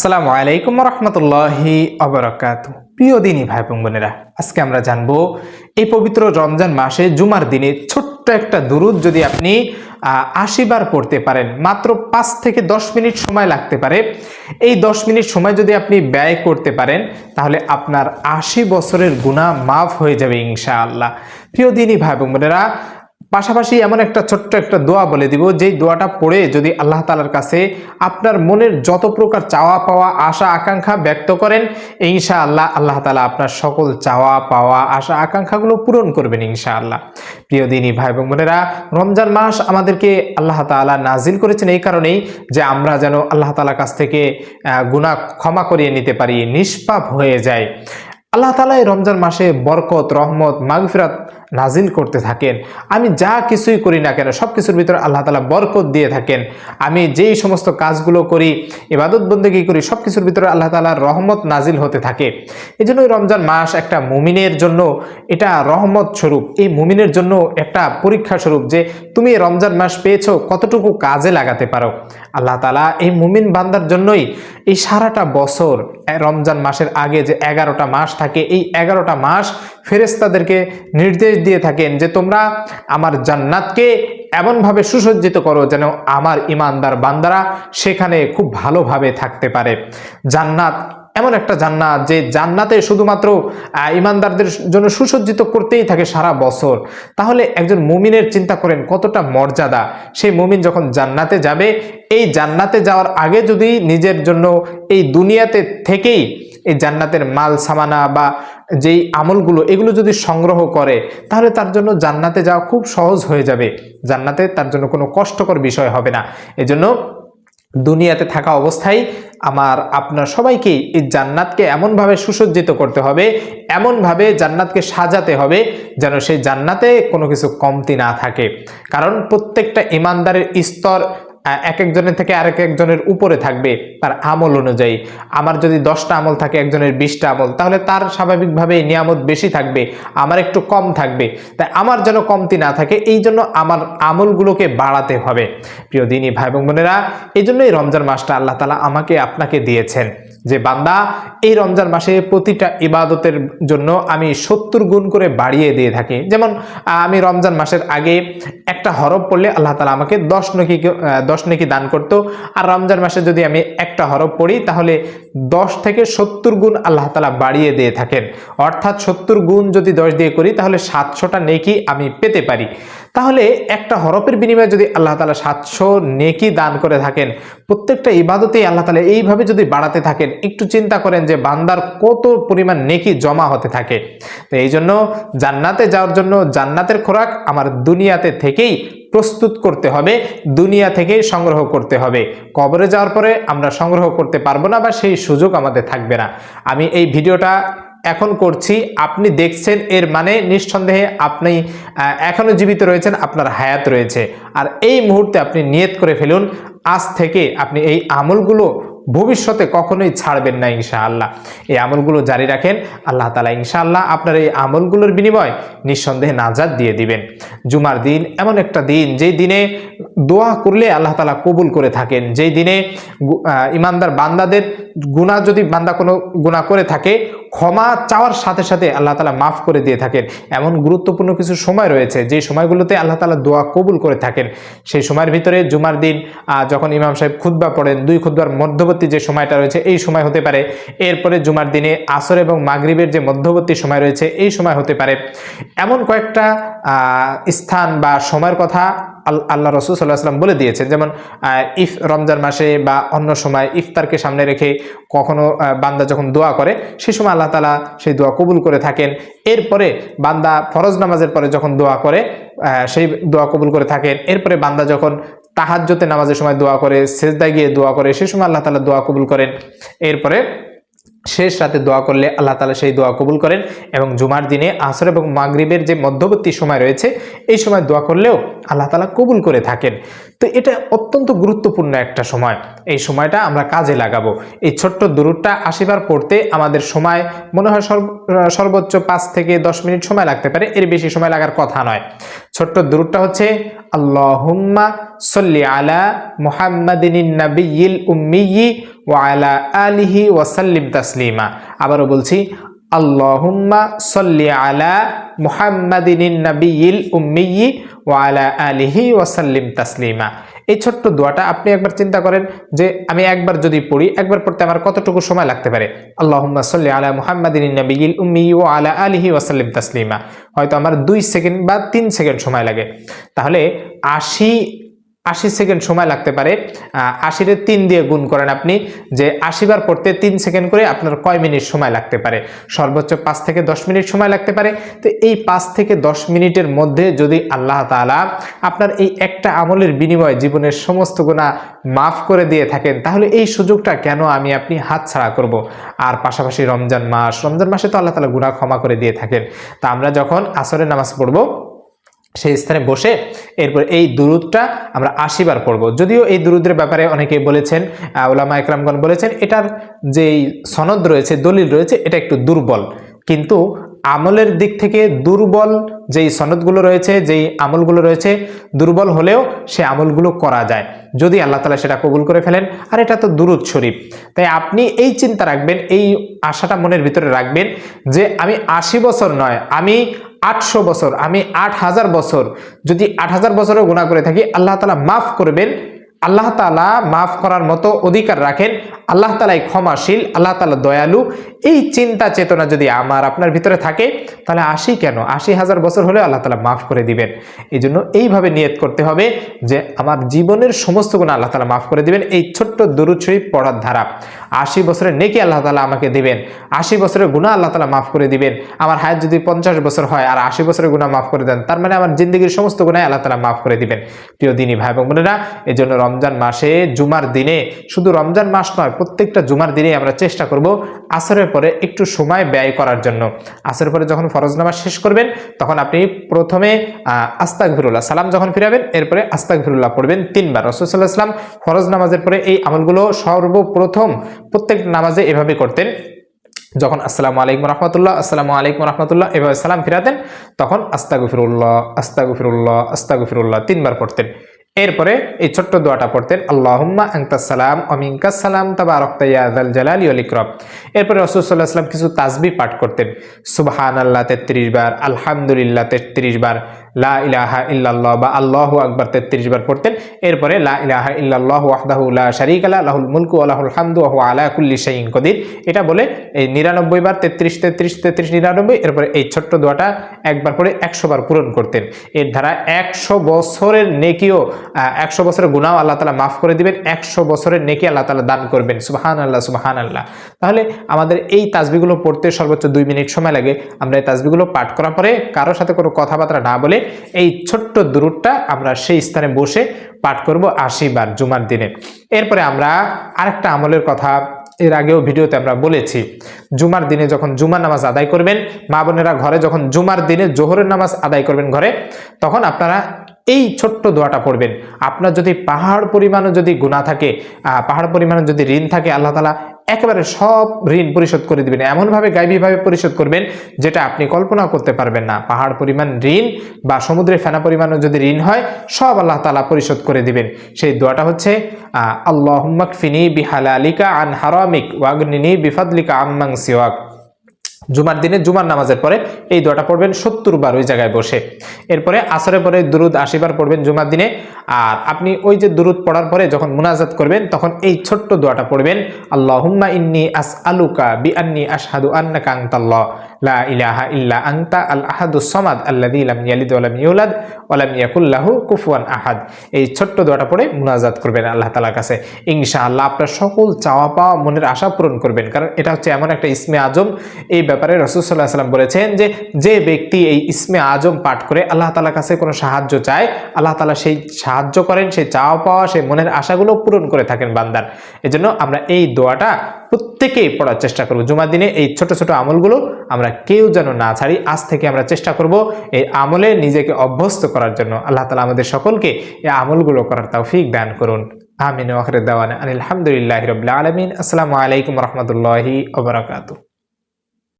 আসসালামু আলাইকুম রহমতুল্লাহি অবরাকাত প্রিয় দিনী ভাই বোন বোনেরা, আজকে আমরা জানব এই পবিত্র রমজান মাসে জুমার দিনে ছোট্ট একটা দুরুদ যদি আপনি আশি বার পড়তে পারেন, মাত্র পাঁচ থেকে দশ মিনিট সময় লাগতে পারে। এই দশ মিনিট সময় যদি আপনি ব্যয় করতে পারেন, তাহলে আপনার আশি বছরের গুণা মাফ হয়ে যাবে ইনশাআল্লাহ। প্রিয় দিনী ভাই বোনেরা পাশাপাশি এমন একটা ছোট্ট একটা দোয়া বলে দিব, যেই দোয়াটা পড়ে যদি আল্লাহ তালার কাছে আপনার মনের যত প্রকার চাওয়া পাওয়া, আশা, আকাঙ্ক্ষা ব্যক্ত করেন ইনশা আল্লাহ আল্লাহ তালা আপনার সকল চাওয়া পাওয়া, আশা, আকাঙ্ক্ষাগুলো পূরণ করবেন ইনশা আল্লাহ প্রিয় দিনী ভাই এবং বোনেরা, রমজান মাস আমাদেরকে আল্লাহ তালা নাজিল করেছেন এই কারণেই যে আমরা যেন আল্লাহ তালার কাছ থেকে গুণা ক্ষমা করিয়ে নিতে পারি, নিষ্পাপ হয়ে যায় আল্লাহ তালা এই রমজান মাসে বরকত, রহমত, মাগফিরাত নাজিল করতে থাকেন। আমি যা কিছুই করি না কেন সব কিছুর ভিতরে আল্লাহ তালা বরকত দিয়ে থাকেন। আমি যেই সমস্ত কাজগুলো করি, ইবাদত বন্দেগী করি সব কিছুর ভিতরে আল্লাহ তালার রহমত নাজিল হতে থাকে। এই জন্য রমজান মাস একটা মুমিনের জন্য এটা রহমত স্বরূপ। এই মুমিনের জন্য একটা পরীক্ষা স্বরূপ যে তুমি রমজান মাস পেয়েছ, কতটুকু কাজে লাগাতে পারো? আল্লাহ তালা এই মুমিন বান্দার জন্যই এই সারাটা বছর রমজান মাসের আগে যে এগারোটা মাস থাকে, এই এগারোটা মাস ফেরেস্তাদেরকে নির্দেশ দিয়ে থাকেন যে তোমরা আমার জান্নাতকে এমনভাবে সুসজ্জিত করো যেন আমার ইমানদার বান্দারা সেখানে খুব ভালোভাবে থাকতে পারে। জান্নাত এমন একটা জান্নাত যে জান্নাতে শুধুমাত্র ইমানদারদের জন্য সুসজ্জিত করতেই থাকে সারা বছর। তাহলে একজন মুমিনের চিন্তা করেন কতটা মর্যাদা। সেই মুমিন যখন জান্নাতে যাবে, এই জান্নাতে যাওয়ার আগে যদি নিজের জন্য এই দুনিয়াতে থেকেই এই জান্নাতের মাল, সামানা বা যেই আমলগুলো, এগুলো যদি সংগ্রহ করে, তাহলে তার জন্য জান্নাতে যাওয়া খুব সহজ হয়ে যাবে। জান্নাতে তার জন্য কোনো কষ্টকর বিষয় হবে না। এজন্য দুনিয়াতে থাকা অবস্থায় আমার, আপনার সবাইকেই এই জান্নাতকে এমনভাবে সুসজ্জিত করতে হবে, এমনভাবে জান্নাতকে সাজাতে হবে যেন সেই জান্নাতে কোনো কিছু কমতি না থাকে। কারণ প্রত্যেকটা ইমানদারের স্তর এক একজনের থেকে আরেক একজনের উপরে থাকবে তার আমল অনুযায়ী। আমার যদি দশটা আমল থাকে, একজনের বিশটা আমল, তাহলে তার স্বাভাবিকভাবে নিয়ামত বেশি থাকবে, আমার একটু কম থাকবে। তাই আমার যেন কমতি না থাকে, এই জন্য আমার আমলগুলোকে বাড়াতে হবে। প্রিয় দিনই ভাই বোনেরা, এই জন্যই রমজান মাসটা আল্লাহ তালা আমাকে আপনাকে দিয়েছেন। যে বান্দা, এই রমজান মাসে প্রতিটা ইবাদতের জন্য আমি সত্তর গুণ করে বাড়িয়ে দিয়ে থাকি। যেমন, আমি রমজান মাসের আগে একটা হরফ পড়লে আল্লাহ তালা আমাকে দশ নকি, দশ নেকি দান করতো। আর রমজান মাসে যদি আমি একটা হরফ পড়ি, তাহলে দশ থেকে সত্তর গুণ আল্লাহ তালা বাড়িয়ে দিয়ে থাকেন। অর্থাৎ সত্তর গুণ যদি দশ দিয়ে করি, তাহলে সাতশোটা নেকি আমি পেতে পারি। তাহলে একটা হরফের বিনিময়ে যদি আল্লাহ তালা সাতশো নেকি দান করে থাকেন, প্রত্যেকটা ইবাদতেই আল্লাহ তালা এইভাবে যদি বাড়াতে থাকেন, একটু চিন্তা করেন যে বান্দার কত পরিমাণ নেকি জমা হতে থাকে। তো এই জন্য জান্নাতে যাওয়ার জন্য জান্নাতের খোরাক আমার দুনিয়াতে থেকেই প্রস্তুত করতে হবে, দুনিয়া থেকেই সংগ্রহ করতে হবে। কবরে যাওয়ার পরে আমরা সংগ্রহ করতে পারব না বা সেই সুযোগ আমাদের থাকবে না। আমি এই ভিডিওটা এখন করছি, আপনি দেখছেন এর মানে নিঃসন্দেহে আপনি এখনও জীবিত রয়েছেন, আপনার হায়াত রয়েছে। আর এই মুহূর্তে আপনি নিয়ত করে ফেলুন, আজ থেকে আপনি এই আমলগুলো ভবিষ্যতে কখনোই ছাড়বেন না ইনশাআল্লাহ। এই আমলগুলো জারি রাখেন, আল্লাহ তালা ইনশাআল্লাহ আপনার এই আমলগুলোর বিনিময় নিঃসন্দেহে নাজাদ দিয়ে দিবেন। জুমার দিন এমন একটা দিন, যেই দিনে দোয়া করলে আল্লাহ তালা কবুল করে থাকেন, যেই দিনে ইমানদার বান্দাদের গুণা যদি বান্দা কোনো গুণা করে থাকে ক্ষমা চাওয়ার সাথে সাথে আল্লাহ তালা মাফ করে দিয়ে থাকেন। এমন গুরুত্বপূর্ণ কিছু সময় রয়েছে, যে সময়গুলোতে আল্লাহ তালা দোয়া কবুল করে থাকেন। সেই সময়ের ভিতরে জুমার দিন যখন ইমাম সাহেব খুদ্া পড়েন, দুই খুদ্বার মধ্যবর্তী যে সময়টা রয়েছে, এই সময় হতে পারে। এরপরে জুমার দিনে আসর এবং মাগরিবের যে মধ্যবর্তী সময় রয়েছে, এই সময় হতে পারে। এমন কয়েকটা স্থান বা সময়ের কথা আল্লাহ রসুল সাল্লাহ সাল্লাম বলে দিয়েছেন, যেমন ইফ রমজান মাসে বা অন্য সময় ইফতারকে সামনে রেখে কখনো বান্দা যখন দোয়া করে, সে সময় আল্লাহ তালা সেই দোয়া কবুল করে থাকেন। এরপরে বান্দা ফরজ নামাজের পরে যখন দোয়া করে সেই দোয়া কবুল করে থাকেন। এরপরে বান্দা যখন তাহাজ্যতে নামাজের সময় দোয়া করে, সেজদায় গিয়ে দোয়া করে, সে সময় আল্লাহ তালা দোয়া কবুল করেন। এরপরে শেষ রাতে দোয়া করলে আল্লাহ তালা সেই দোয়া কবুল করেন এবং জুমার দিনে আসর এবং মাগরিবের যে মধ্যবর্তী সময় রয়েছে, এই সময় দোয়া করলেও আল্লাহ তালা কবুল করে থাকেন। তো এটা অত্যন্ত গুরুত্বপূর্ণ একটা সময়। এই সময়টা আমরা কাজে লাগাবো। এই ছোট্ট দূরটা আশিবার পড়তে আমাদের সময় মনে হয় সর্বোচ্চ পাঁচ থেকে দশ মিনিট সময় লাগতে পারে। এর বেশি সময় লাগার কথা নয়। ছোট্ট দূরটা হচ্ছে উম্মিয়ি আলিহি ওয়াসাল্লিম আবারও বলছি, আল্লাহুম্মা সল্লি আলা মুহাম্মাদিন নাবিয়িল উম্মিয়ি আলা আলিহি ওয়াসাল্লিম তাসলিমা। এই ছোট্ট দোয়াটা আপনি একবার চিন্তা করেন যে আমি একবার যদি পড়ি, একবার পড়তে আমার কতটুকু সময় লাগতে পারে? আল্লাহ সাল্লি আলা মুহাম্মাদিন নবীল উম্মি ও আলা আলহি ওয়াসাল্লিম তাসলিমা। হয়তো আমার দুই সেকেন্ড বা তিন সেকেন্ড সময় লাগে। তাহলে আশি আশি সেকেন্ড সময় লাগতে পারে। আশিরে তিন দিয়ে গুণ করেন আপনি, যে আশি বার পড়তে তিন সেকেন্ড করে আপনার কয় মিনিট সময় লাগতে পারে? সর্বোচ্চ পাঁচ থেকে দশ মিনিট সময় লাগতে পারে। তো এই পাঁচ থেকে দশ মিনিটের মধ্যে যদি আল্লাহ তালা আপনার এই একটা আমলের বিনিময়ে জীবনের সমস্ত গুণা মাফ করে দিয়ে থাকেন, তাহলে এই সুযোগটা কেন আমি আপনি হাত ছাড়া করব? আর পাশাপাশি রমজান মাস, রমজান মাসে তো আল্লাহ তালা গুণা ক্ষমা করে দিয়ে থাকেন। তা আমরা যখন আসরের নামাজ পড়ব সেই স্থানে বসে এরপর এই দুরুদটা আমরা আশিবার পড়ব। যদিও এই দুরুদের ব্যাপারে অনেকে বলেছেন ওলামা একরামগণ বলেছেন, এটার যেই সনদ রয়েছে, দলিল রয়েছে, এটা একটু দুর্বল। কিন্তু আমলের দিক থেকে দুর্বল যেই সনদগুলো রয়েছে, যেই আমলগুলো রয়েছে, দুর্বল হলেও সে আমলগুলো করা যায়। যদি আল্লাহ তালা সেটা কবুল করে ফেলেন, আর এটা তো দুরুদ শরীফ। তাই আপনি এই চিন্তা রাখবেন, এই আশাটা মনের ভিতরে রাখবেন যে আমি আশি বছর নয়, আমি আটশো বছর, আমি আট হাজার বছর, যদি আট হাজার বছরও গুণা করে থাকি, আল্লাহ তালা মাফ করবেন। আল্লাহ তালা মাফ করার মতো অধিকার রাখেন। আল্লাহ তালাই ক্ষমাশীল, আল্লাহ তালা দয়ালু। এই চিন্তা চেতনা যদি আমার আপনার ভিতরে থাকে, তাহলে আশি কেন? আশি হাজার বছর হলে আল্লাহ তালা মাফ করে দিবেন। এই জন্য এইভাবে নিয়ত করতে হবে যে আমার জীবনের সমস্ত গুণ আল্লাহ তালা মাফ করে দিবেন। এই ছোট্ট শরীফ পড়ার ধারা। আশি বছরের নেকি আল্লাহ তালা আমাকে দিবেন। আশি বছরের গুণা আল্লাহ তালা মাফ করে দিবেন। আমার হায়াত যদি পঞ্চাশ বছর হয় আর আশি বছরের গুণা মাফ করে দেন, তার মানে আমার জিন্দগির সমস্ত গুণায় আল্লাহ তালা মাফ করে দিবেন। প্রিয় দিনী ভাই এবং বোনেরা, এই জন্য রমজান মাসে জুমার দিনে শুধু রমজান মাস নয় প্রত্যেকটা জুমার দিনেই আমরা চেষ্টা করব আসরের পরে একটু সময় ব্যয় করার জন্য। আসরের পরে যখন ফরজ নামাজ শেষ করবেন, তখন আপনি প্রথমে আস্তাক ফিরুল্লাহ সালাম যখন ফিরাবেন, এরপরে আস্তাক ফিরুল্লাহ পড়বেন তিনবার। রসুল্লাহ সাল্লাম ফরজ নামাজের পরে এই আমলগুলো সর্বপ্রথম প্রত্যেক নামাজে এভাবে করতেন। যখন আসসালামু আলাইকুম রহমতুল্লাহ, আসসালামু আলাইকুম রহমতুল্লাহ, এভাবে সালাম ফিরাতেন, তখন আস্তাগুফিরুল্লাহ আস্তাগুফিরুল্লাহ আস্তাগুফিরুল্লাহ তিনবার পড়তেন। এরপরে এই ছোট্ট দোয়াটা পড়তেন, আল্লাহম্মা আংতাসালাম অমিঙ্কাসালাম তাবা রক্তাইয়াদাল জালালি অলিক্রব এরপরে রসুল্লাহ সাল্লাম কিছু তাজবি পাঠ করতেন সুবহান আল্লাহ তেত্রিশ বার, আলহামদুলিল্লাহ তেত্রিশ বার। লা ইলাহা ইল্লাল্লাহ বা আল্লাহু আকবার তেত্রিশ বার পড়তেন। এরপরে লা ইলাহা ইল্লাল্লাহ ওয়াহদাহু লা শারিক আলা লাহুল মুলকু আলাহুল হামদু ওয়া আলা কুল্লি শাইইন কদির। এটা বলে এই নিরানব্বই বার তেত্রিশ তেত্রিশ তেত্রিশ, নিরানব্বই, এরপরে এই ছোট্ট দোয়াটা একবার পরে একশো বার পূরণ করতেন। এর দ্বারা একশো বছরের নেকিও একশো বছরের গুণাও আল্লাহ তালা মাফ করে দিবেন, একশো বছরের নেকি আল্লাহ তালা দান করবেন। সুবাহান আল্লাহ সুবাহান আল্লাহ তাহলে আমাদের এই তাজবিগুলো পড়তে সর্বোচ্চ দুই মিনিট সময় লাগে। আমরা এই তাজবিগুলো পাঠ করার পরে কারোর সাথে কোনো কথাবার্তা না বলে এই ছোট্ট দূরটা আমরা সেই স্থানে বসে পাঠ করব আশি বার জুমার দিনে। এরপরে আমরা আরেকটা আমলের কথা এর আগেও ভিডিওতে আমরা বলেছি। জুমার দিনে যখন জুমার নামাজ আদায় করবেন, মা বোনেরা ঘরে যখন জুমার দিনে জোহরের নামাজ আদায় করবেন ঘরে, তখন আপনারা এই ছোট্ট দোয়াটা পড়বেন। আপনার যদি পাহাড় পরিমাণও যদি গুণা থাকে পাহাড় পরিমাণে যদি ঋণ থাকে, আল্লাহ তালা একেবারে সব ঋণ পরিশোধ করে দিবেন। এমনভাবে গাইবীভাবে পরিশোধ করবেন, যেটা আপনি কল্পনা করতে পারবেন না। পাহাড় পরিমাণ ঋণ বা সমুদ্রে ফেনা পরিমাণও যদি ঋণ হয়, সব আল্লাহ তালা পরিশোধ করে দিবেন। সেই দোয়াটা হচ্ছে আল্লাহ ফিনি বিহালালিকা আন হারামিক ওয়াগনিনী বিফাদলিকা আম্মাং সিওয়াক। জুমার দিনে, জুমার নামাজের পরে এই দোয়াটা পড়বেন সত্তর বার ওই জায়গায় বসে। এরপরে আসরের পরে দুরুদ আশিবার পড়বেন জুমার দিনে। আর আপনি ওই যে দুরুদ পড়ার পরে যখন মুনাজাত করবেন, তখন এই ছোট্ট দোয়াটা পড়বেন আল্লাহ হুম্মা ইন্নি আস আলুকা বি আন্নি আশহাদু আন্না কাংতাল্লাহ লা ইলাহা ইল্লা আংতা আল আহাদু সমাদ আল্লাদি লাম ইয়ালিদ ওয়ালাম ইউলাদ ওয়ালাম ইয়াকুল্লাহু কুফুয়ান আহাদ। এই ছোট্ট দোয়াটা পড়ে মুনাজাত করবেন আল্লাহ তালার কাছে। ইনশাআল্লাহ আপনার সকল চাওয়া পাওয়া মনের আশা পূরণ করবেন। কারণ এটা হচ্ছে এমন একটা ইসমে আজম। এই ব্যাপারে রসুল্লাহ সাল্লাম বলেছেন যে যে ব্যক্তি এই ইসমে আজম পাঠ করে আল্লাহ তালার কাছে কোনো সাহায্য চায়, আল্লাহ তালা সেই সাহায্য করেন, সেই চাওয়া পাওয়া, সেই মনের আশাগুলো পূরণ করে থাকেন বান্দার। এজন্য আমরা এই দোয়াটা প্রত্যেকেই পড়ার চেষ্টা করব। জুমার দিনে এই ছোট ছোট আমলগুলো আমরা কেউ যেন না ছাড়ি, আজ থেকে আমরা চেষ্টা করব এই আমলে নিজেকে অভ্যস্ত করার জন্য। আল্লাহ তালা আমাদের সকলকে এই আমলগুলো করার তৌফিক ব্যান করুন। আমিন ওখরে দাওয়ান আলহামদুলিল্লাহ রবিল আলমিন। আসসালামু আলাইকুম রহমতুল্লাহি